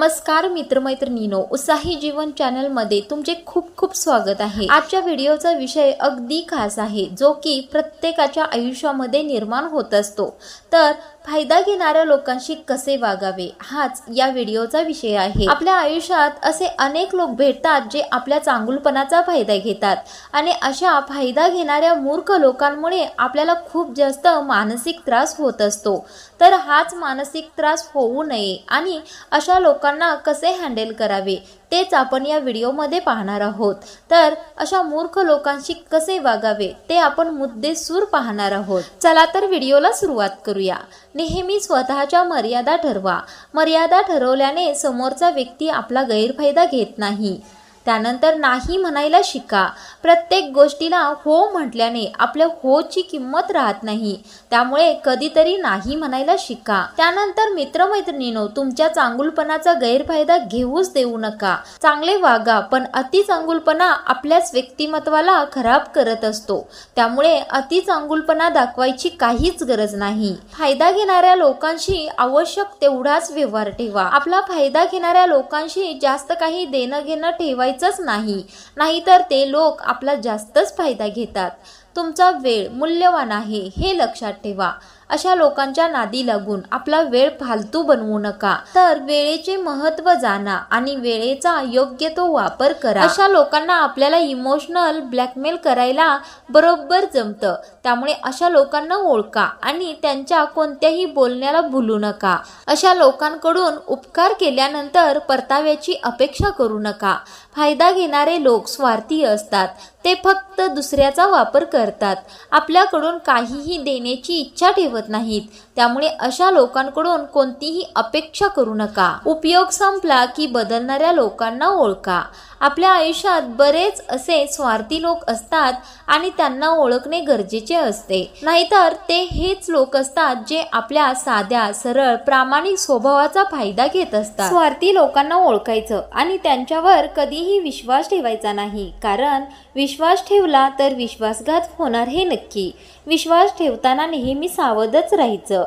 नमस्कार मित्रमैत्रिणीनो. उत्साही जीवन चॅनलमध्ये तुमचे खूप खूप स्वागत आहे. आजच्या व्हिडिओचा विषय अगदी खास आहे जो की प्रत्येकाच्या आयुष्यामध्ये निर्माण होत असतो. तर फायदा घेणाऱ्या लोकांशी कसे वागावे? हाच या व्हिडिओचा विषय आहे. आपल्या आयुष्यात असे अनेक लोक भेटतात जे आपल्या चांगुलपणाचा फायदा घेतात आणि अशा फायदा घेणाऱ्या मूर्ख लोकांमुळे आपल्याला खूप जास्त मानसिक त्रास होत असतो. तर हाच मानसिक त्रास होऊ नये आणि अशा लोकांना कसे हँडल करावे तेच आपण या व्हिडिओमध्ये पाहणार आहोत. तर अशा मूर्ख लोकांशी कसे वागावे ते आपण मुद्देसूर पाहणार आहोत. चला तर व्हिडिओला सुरुवात करूया. नेहमी स्वतःच्या मर्यादा ठरवा. मर्यादा ठरवल्याने समोरचा व्यक्ती आपला गैरफायदा घेत नाही. त्यानंतर नाही म्हणायला शिका. प्रत्येक गोष्टीला हो म्हटल्याने आपल्या होची किंमत राहत नाही. त्यामुळे कधीतरी नाही म्हणायला शिका. त्यानंतर मित्रमैत्रिणीनो तुमच्या चांगुलपणाचा गैरफायदा घेऊच देऊ नका. चांगले वागा पण अति चांगुलपणा आपल्याच व्यक्तिमत्वाला खराब करत असतो. त्यामुळे अति चांगुलपणा दाखवायची काहीच गरज नाही. फायदा घेणाऱ्या लोकांशी आवश्यक तेवढाच व्यवहार ठेवा. आपला फायदा घेणाऱ्या लोकांशी जास्त काही देणं घेणं ठेवायचंच नाही. नाहीतर ते लोक आपला जास्तच फायदा घेतात. तुमचा वेळ मूल्यवान आहे हे लक्षात ठेवा. अशा लोकांच्या नादी लागून आपला वेळ फालतू बनवू नका. तर वेळेचे महत्त्व जाणा आणि वेळेचा योग्य तो वापर करा. अशा लोकांना आपल्याला इमोशनल ब्लॅकमेल करायला बरोबर जमतं. त्यामुळे अशा लोकांना ओळखा आणि त्यांच्या कोणत्याही बोलण्याला भुलू नका. अशा लोकांकडून उपकार केल्यानंतर परताव्याची अपेक्षा करू नका. फायदा घेणारे लोक स्वार्थी असतात. ते फक्त दुसऱ्याचा वापर करतात. आपल्याकडून काहीही देण्याची इच्छा ठेवत नाहीत. त्यामुळे अशा लोकांकडून कोणतीही अपेक्षा करू नका. उपयोग संपला की बदलणाऱ्या लोकांना ओळखा. आपल्या आयुष्यात बरेच असे स्वार्थी लोक असतात आणि त्यांना ओळखणे गरजेचे असते. नाहीतर ते हेच लोक असतात जे आपल्या साध्या सरळ प्रामाणिक स्वभावाचा फायदा घेत असतात. स्वार्थी लोकांना ओळखायचं आणि त्यांच्यावर कधीही विश्वास ठेवायचा नाही. कारण विश्वास ठेवला तर विश्वासघात होणार हे नक्की. विश्वास ठेवताना नेहमी सावधच राहायचं.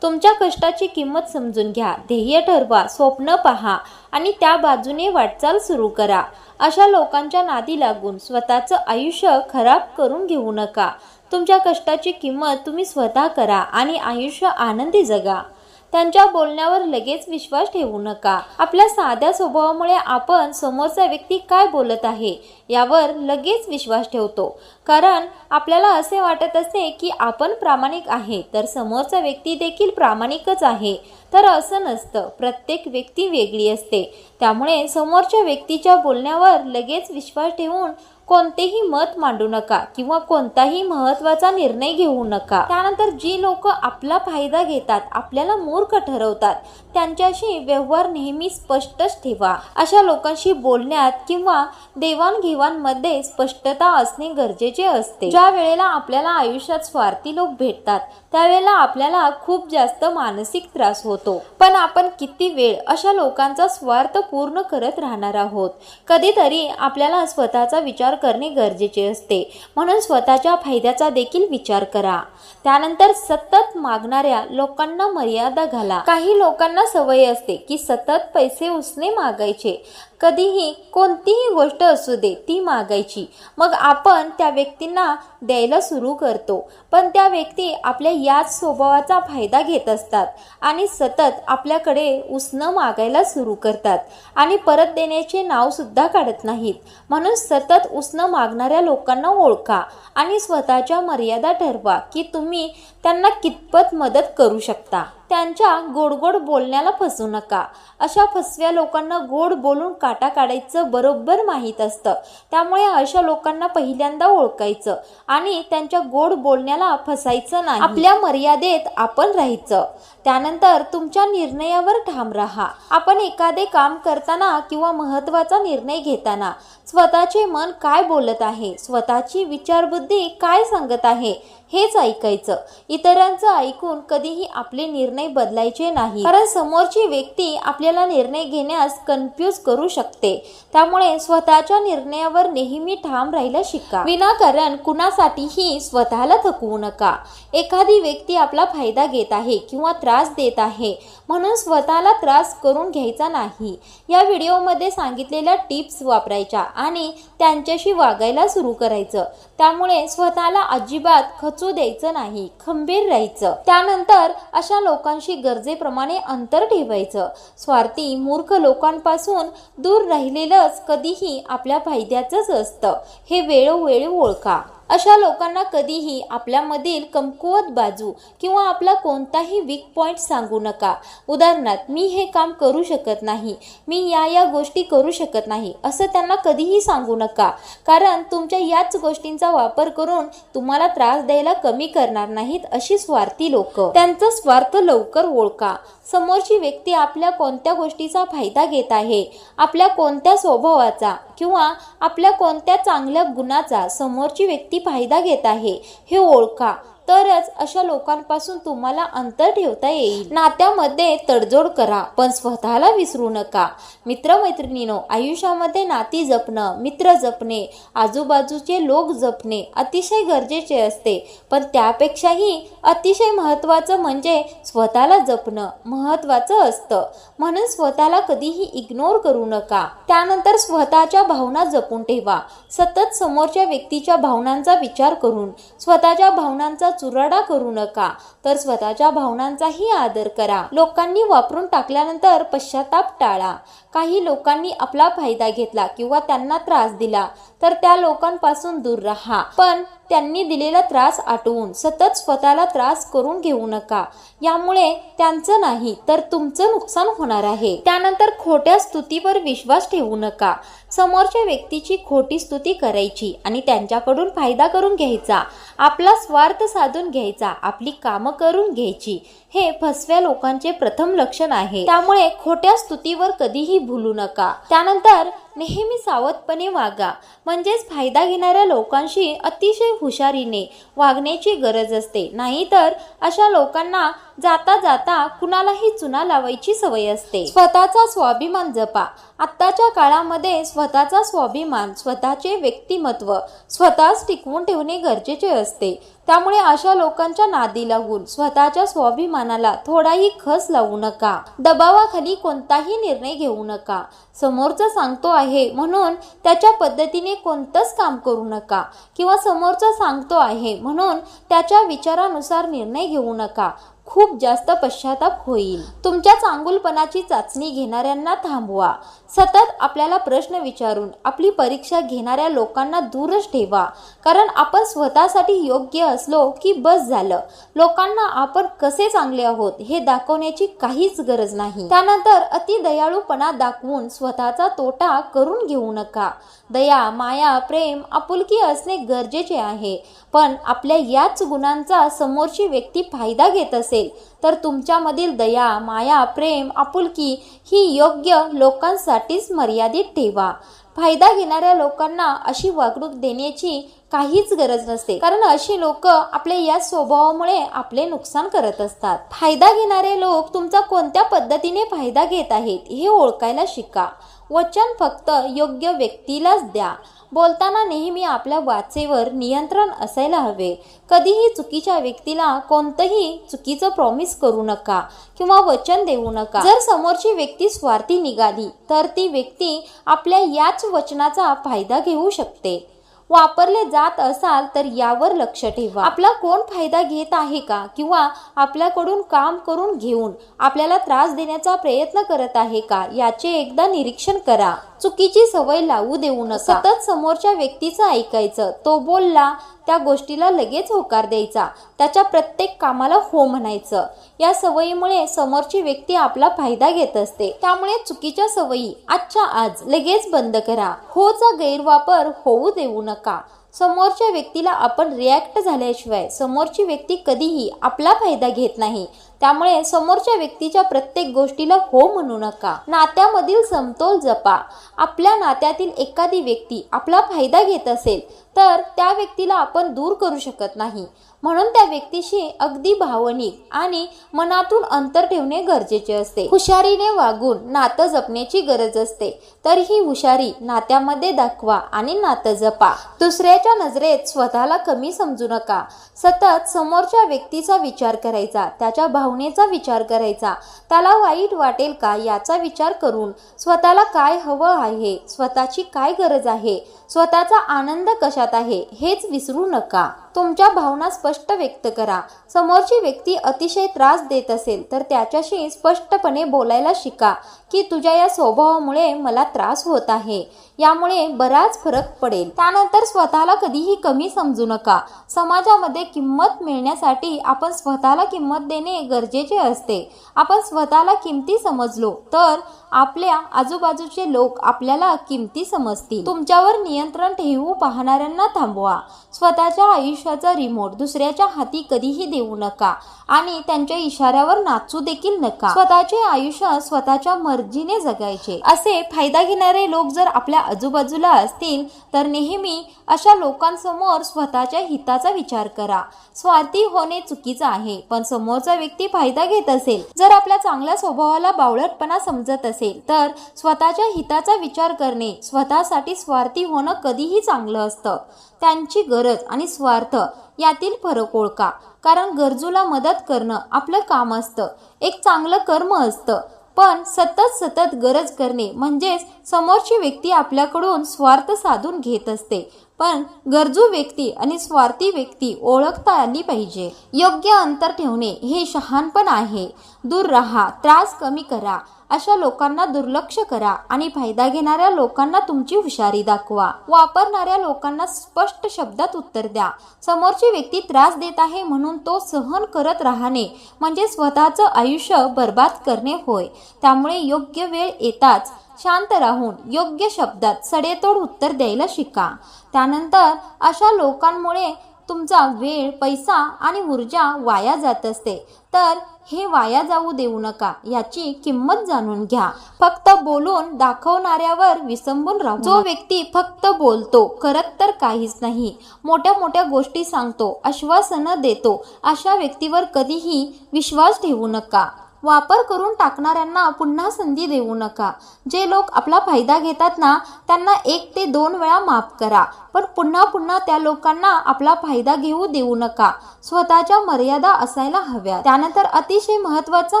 तुमच्या कष्टाची किंमत समजून घ्या. ध्येय ठरवा स्वप्न पहा आणि त्या बाजूने वाटचाल सुरू करा. अशा लोकांच्या नादी लागून स्वतःचं आयुष्य खराब करून घेऊ नका. तुमच्या कष्टाची किंमत तुम्ही स्वतः करा आणि आयुष्य आनंदी जगा. त्यांच्या बोलण्यावर लगेच विश्वास ठेवू नका. आपल्या साध्या स्वभावामुळे आपण समोरचा व्यक्ती काय बोलत आहे यावर लगेच विश्वास ठेवतो. कारण आपल्याला असे वाटत असते की आपण प्रामाणिक आहे तर समोरचा व्यक्ती देखील प्रामाणिकच आहे. तर असं नसतं. प्रत्येक व्यक्ती वेगळी असते. त्यामुळे समोरच्या व्यक्तीच्या बोलण्यावर लगेच विश्वास ठेवून कोणतेही मत मांडू नका किंवा कोणताही महत्त्वाचा निर्णय घेऊ नका. त्यानंतर जी लोक आपला फायदा घेतात आपल्याला मूर्ख ठरवतात त्यांच्याशी व्यवहार नेहमी स्पष्टच ठेवा. अशा लोकांशी बोलण्यात किंवा देवाणघेवाणमध्ये स्पष्टता असणे गरजेचे असते. ज्या वेळेला आपल्याला आयुष्यात स्वार्थी लोक भेटतात त्यावेळेला आपल्याला खूप जास्त मानसिक त्रास होतो. पण आपण किती वेळ अशा लोकांचा स्वार्थ पूर्ण करत राहणार आहोत? कधीतरी आपल्याला स्वतःचा विचार करणे गरजेचे असते. म्हणून स्वतःच्या फायद्याचा देखील विचार करा. त्यानंतर सतत मागणाऱ्या लोकांना मर्यादा घाला. काही लोकांना सवय असते की सतत पैसे उसने मागायचे. कधीही कोणतीही गोष्ट असू दे ती मागायची. मग आपण त्या व्यक्तींना द्यायला सुरू करतो. पण त्या व्यक्ती आपल्या याच स्वभावाचा फायदा घेत असतात आणि सतत आपल्याकडे उसणं मागायला सुरू करतात आणि परत देण्याचे नावसुद्धा काढत नाहीत. म्हणून सतत उसणं मागणाऱ्या लोकांना ओळखा आणि स्वतःच्या मर्यादा ठरवा की तुम्ही त्यांना कितपत मदत करू शकता. त्यांच्या गोडगोड बोलण्याला फसू नका. अशा फसव्या लोकांना गोड बोलून काटा काढायचं बरोबर माहीत असतं. त्यामुळे अशा लोकांना पहिल्यांदा ओळखायचं आणि त्यांच्या गोड बोलण्याला फसायचं नाही. आपल्या मर्यादेत आपण राहायचं. त्यानंतर तुमच्या निर्णयावर ठाम राहा. आपण एखादे काम करताना किंवा महत्त्वाचा निर्णय घेताना स्वतःचे मन काय बोलत आहे? स्वतःची विचारबुद्धी काय सांगत आहे? हेच ऐकायचं. इतरांचं ऐकून कधीही आपले निर्णय बदलायचे नाही. कारण समोरची व्यक्ती आपल्याला निर्णय घेण्यास कन्फ्यूज करू शकते. त्यामुळे स्वतःच्या निर्णयावर नेहमी ठाम राहायला शिका. विनाकारण कुणासाठीही स्वतःला थकवू नका. एखादी व्यक्ती आपला फायदा घेत आहे किंवा त्रास देत आहे म्हणून स्वतःला त्रास करून घ्यायचा नाही. या व्हिडिओमध्ये सांगितलेल्या टिप्स वापरायच्या आणि त्यांच्याशी वागायला सुरू करायचं. त्यामुळे स्वतःला अजिबात खचू द्यायचं नाही खंबीर राहायचं. त्यानंतर अशा लोकांशी गरजेप्रमाणे अंतर ठेवायचं. स्वार्थी मूर्ख लोकांपासून दूर राहिलेलंच कधीही आपल्या फायद्याचंच असतं. हे वेळोवेळी ओळखा. अशा लोकांना कधीही आपल्यामधील कमकुवत बाजू किंवा आपला कोणताही वीक पॉईंट सांगू नका. उदाहरणार्थ मी हे काम करू शकत नाही मी या या गोष्टी करू शकत नाही असं त्यांना कधीही सांगू नका. कारण तुमच्या याच गोष्टींचा वापर करून तुम्हाला त्रास द्यायला कमी करणार नाहीत अशी स्वार्थी लोक. त्यांचा स्वार्थ लवकर ओळखा. समोरची व्यक्ती आपल्या कोणत्या गोष्टीचा फायदा घेत आहे? आपल्या कोणत्या स्वभावाचा किंवा आपल्या कोणत्या चांगल्या गुणाचा समोरची व्यक्ती फायदा घेत आहे हे ओळखा. तरच अशा लोकांपासून तुम्हाला अंतर ठेवता येईल. नात्यामध्ये तडजोड करा पण स्वतःला विसरू नका. मित्रमैत्रिणीनो आयुष्यामध्ये नाती जपणं मित्र जपणे आजूबाजूचे लोक जपणे अतिशय गरजेचे असते. पण त्यापेक्षाही अतिशय महत्त्वाचं म्हणजे स्वतःला जपणं महत्त्वाचं असतं. म्हणून स्वतःला कधीही इग्नोर करू नका. त्यानंतर स्वतःच्या भावना जपून ठेवा. सतत समोरच्या व्यक्तीच्या भावनांचा विचार करून स्वतःच्या भावनांचा चुराडा करू नका तर स्वतःच्या भावनांचाही आदर करा. लोकांनी वापरून टाकल्यानंतर पश्चाताप टाळा. काही लोकांनी आपला फायदा घेतला किंवा त्यांना त्रास दिला तर त्या लोकांपासून दूर राहा. पण त्यांनी दिलेला त्रास आटवून सतत स्वतःला त्रास करून घेऊ नका. यामुळे त्यांचं नाही तर तुमचं नुकसान होणार आहे. त्यानंतर खोट्या स्तुतीवर विश्वास ठेवू नका. समोरच्या व्यक्तीची खोटी स्तुती करायची आणि त्यांच्याकडून फायदा करून घ्यायचा. आपला स्वार्थ साधून घ्यायचा आपली कामं करून घ्यायची. हे फसव्या लोकांचे प्रथम लक्षण आहे. त्यामुळे खोट्या स्तुतीवर कधीही भूलू नका. त्यानंतर नेहमी सावधपणे वागा. म्हणजेच फायदा घेणाऱ्या लोकांशी अतिशय हुशारीने वागण्याची गरज असते. नाहीतर अशा लोकांना जाता जाता कुणालाही चुना लावायची सवय असते. स्वतःचा स्वाभिमान जपा. आत्ताच्या काळामध्ये स्वतःचा स्वाभिमान स्वतःचे व्यक्तिमत्व स्वतःच टिकवून ठेवणे गरजेचे असते. त्यामुळे अशा लोकांच्या नादी लागून स्वतःच्या स्वाभिमानाला थोडाही खस लावू नका. दबावाखाली कोणताही निर्णय घेऊ नका. समोरचा सांगतो आहे म्हणून त्याच्या पद्धतीने कोणतंच काम करू नका किंवा समोरचा सांगतो आहे म्हणून त्याच्या विचारानुसार निर्णय घेऊ नका. खूप जास्त पश्चाताप होईल. तुमच्या चांगुलपणाची चाचणी घेणाऱ्यांना थांबवा. सतत आपल्याला प्रश्न विचारून आपली परीक्षा घेणाऱ्या लोकांना दूरच ठेवा. कारण आपण स्वतःसाठी योग्य असलो की बस झालं. लोकांना आपण कसे चांगले आहोत हे दाखवण्याची काहीच गरज नाही. त्यानंतर अति दयाळूपणा दाखवून स्वतःचा तोटा करून घेऊ नका. दया माया प्रेम आपुलकी असणे गरजेचे आहे. पण आपल्या याच गुणांचा समोरची व्यक्ती फायदा घेत असेल तर तुमच्यामधील दया माया प्रेम आपुलकी ही योग्य लोकांसाठीच मर्यादित ठेवा. फायदा घेणाऱ्या लोकांना अशी वागणूक देण्याची काहीच गरज नसते. कारण अशी लोक आपल्या या स्वभावामुळे आपले नुकसान करत असतात. फायदा घेणारे लोक तुमचा कोणत्या पद्धतीने फायदा घेत आहेत हे ओळखायला शिका. वचन फक्त योग्य व्यक्तीलाच द्या. बोलताना नेहमी आपल्या वाचेवर नियंत्रण असायला हवे. कधीही चुकीच्या व्यक्तीला कोणतंही चुकीचं प्रॉमिस करू नका किंवा वचन देऊ नका. जर समोरची व्यक्ती स्वार्थी निघाली तर ती व्यक्ती आपल्या याच वचनाचा फायदा घेऊ शकते. वापरले जात असाल तर यावर लक्ष ठेवा. आपला कोण फायदा घेत आहे का? किंवा आपल्याकडून काम करून घेऊन आपल्याला त्रास देण्याचा प्रयत्न करत आहे का? याचे एकदा निरीक्षण करा. चुकीची सवय लावू देऊ नका. सतत समोरच्या व्यक्तीचं ऐकायचं. तो बोलला त्या गोष्टीला लगेच होकार द्यायचा. त्याच्या प्रत्येक कामाला हो म्हणायचं. या सवयीमुळे समोरची व्यक्ती आपला फायदा घेत असते. त्यामुळे चुकीच्या सवयी आजच्या आज लगेच बंद करा. होचा गैरवापर होऊ देऊ नका. समोरच्या व्यक्तीला आपण रिॲक्ट झाल्याशिवाय समोरची व्यक्ती कधीही आपला फायदा घेत नाही. त्यामुळे समोरच्या व्यक्तीच्या प्रत्येक गोष्टीला हो म्हणू नका. नात्यामधील समतोल जपा. आपल्या नात्यातील एखादी व्यक्ती आपला फायदा घेत असेल तर त्या व्यक्तीला आपण दूर करू शकत नाही. म्हणून त्या व्यक्तीशी अगदी भावनिक आणि मनातून अंतर ठेवणे गरजेचे असते. हुशारीने वागून नातं जपण्याची गरज असते. तर ही हुशारी नात्यामध्ये दाखवा आणि नातं जपा. दुसऱ्याच्या नजरेत स्वतःला कमी समजू नका. सतत समोरच्या व्यक्तीचा विचार करायचा त्याच्या भाव भावनेचा विचार करायचा. त्याला वाईट वाटेल का याचा विचार करून स्वतःला काय हवं आहे? स्वतःची काय गरज आहे? स्वतःचा आनंद कशात आहे हेच विसरू नका. तुमच्या भावना स्पष्ट व्यक्त करा. समोरची व्यक्ती अतिशय त्रास देत असेल तर त्याच्याशी स्पष्टपणे बोलायला शिका की तुझ्या या स्वभावामुळे मला त्रास होत आहे. यामुळे बराच फरक पडेल. त्यानंतर स्वतःला कधीही कमी समजू नका. समाजामध्ये किंमत मिळण्यासाठी आपण स्वतःला किंमत देणे गरजेचे असते. आपण स्वतःला किमती समजलो तर आपल्या आजूबाजूचे लोक आपल्याला किमती समजतील. तुमच्यावर नियंत्रण ठेवू पाहणाऱ्यांना थांबवा. स्वतःच्या आयुष्याचा रिमोट दुसऱ्याच्या हाती कधीही देऊ नका आणि त्यांच्या इशाऱ्यावर नाचू देखील नका. स्वतःचे आयुष्य स्वतःच्या मर्जीने जगायचे. असे फायदा घेणारे लोक जर आपल्या आजूबाजूला असतील तर नेहमी अशा लोकांसमोर स्वतःच्या हिताचा विचार करा. स्वार्थी होणे चुकीचं आहे पण समोरचा व्यक्ती फायदा घेत असेल. जर आपल्या चांगल्या स्वभावाला बावळटपणा समजत असेल तर स्वतःच्या हिताचा विचार करणे स्वतःसाठी स्वार्थी होणं कधीही चांगलं असतं. त्यांची गरज आणि स्वार्थ यातील फरक ओळखा. कारण गरजूला मदत करणं आपलं काम असतं. एक चांगलं कर्म असतं. पण सतत सतत गरज करणे म्हणजेच समोरची व्यक्ती आपल्याकडून स्वार्थ साधून घेत असते. पण गरजू व्यक्ती आणि स्वार्थी व्यक्ती ओळखता आली पाहिजे. योग्य अंतर ठेवणे हे शहाणपण आहे. दूर राहा त्रास कमी करा. अशा लोकांना दुर्लक्ष करा आणि फायदा घेणाऱ्या लोकांना तुमची हुशारी दाखवा. वापरणाऱ्या लोकांना स्पष्ट शब्दात उत्तर द्या. समोरची व्यक्ती त्रास देत आहे म्हणून तो सहन करत राहणे म्हणजे स्वतःचं आयुष्य बर्बाद करणे होय. त्यामुळे योग्य वेळ येताच शांत राहून योग्य शब्दात सडेतोड उत्तर द्यायला शिका. त्यानंतर अशा लोकांमुळे तुमचा वेळ पैसा आणि ऊर्जा वाया जात असते. तर हे वाया जाऊ देऊ नका याची किंमत जाणून घ्या. फक्त बोलून दाखवणाऱ्यावर विसंबून राहू जो व्यक्ती फक्त बोलतो करत तर काहीच नाही. मोठ्या मोठ्या गोष्टी सांगतो आश्वासनं देतो. अशा व्यक्तीवर कधीही विश्वास ठेवू नका. वापर करून टाकणाऱ्यांना पुन्हा संधी देऊ नका. जे लोक आपला फायदा घेतात ना त्यांना एक ते दोन वेळा माफ करा. पण पुन्हा पुन्हा त्या लोकांना आपला फायदा घेऊ देऊ नका. स्वतःच्या मर्यादा असायला हव्या त्यानंतर अतिशय महत्त्वाचा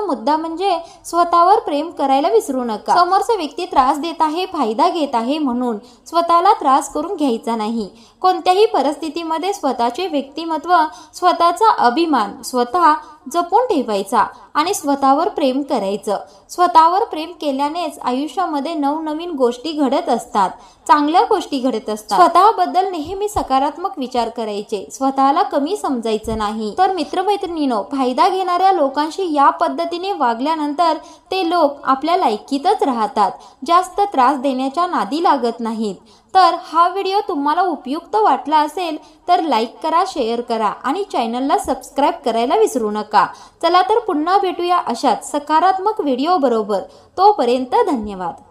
मुद्दा म्हणजे स्वतःवर प्रेम करायला विसरू नका. समोरचा व्यक्ती त्रास देत आहे फायदा घेत आहे म्हणून स्वतःला त्रास करून घ्यायचा नाही. कोणत्याही परिस्थितीमध्ये स्वतःचे व्यक्तिमत्व स्वतःचा अभिमान स्वतः जपून ठेवायचा आणि स्वतःवर प्रेम करायचं. स्वतःवर प्रेम केल्यानेच आयुष्यामध्ये नवनवीन गोष्टी घडत असतात. चांगल्या गोष्टी घडत असतात. स्वतःबद्दल नेहमी सकारात्मक विचार करायचे. स्वतःला कमी समजायचं नाही. तर मित्रमैत्रिणीनो फायदा घेणाऱ्या लोकांशी या पद्धतीने वागल्यानंतर ते लोक आपल्या लायकीतच राहतात. जास्त त्रास देण्याच्या नादी लागत नाहीत. तर हा व्हिडिओ तुम्हाला उपयुक्त वाटला असेल तर लाईक करा शेअर करा आणि चॅनलला सबस्क्राईब करायला विसरू नका. चला तर पुन्हा भेटूया अशाच सकारात्मक व्हिडिओ बरोबर. तोपर्यंत धन्यवाद.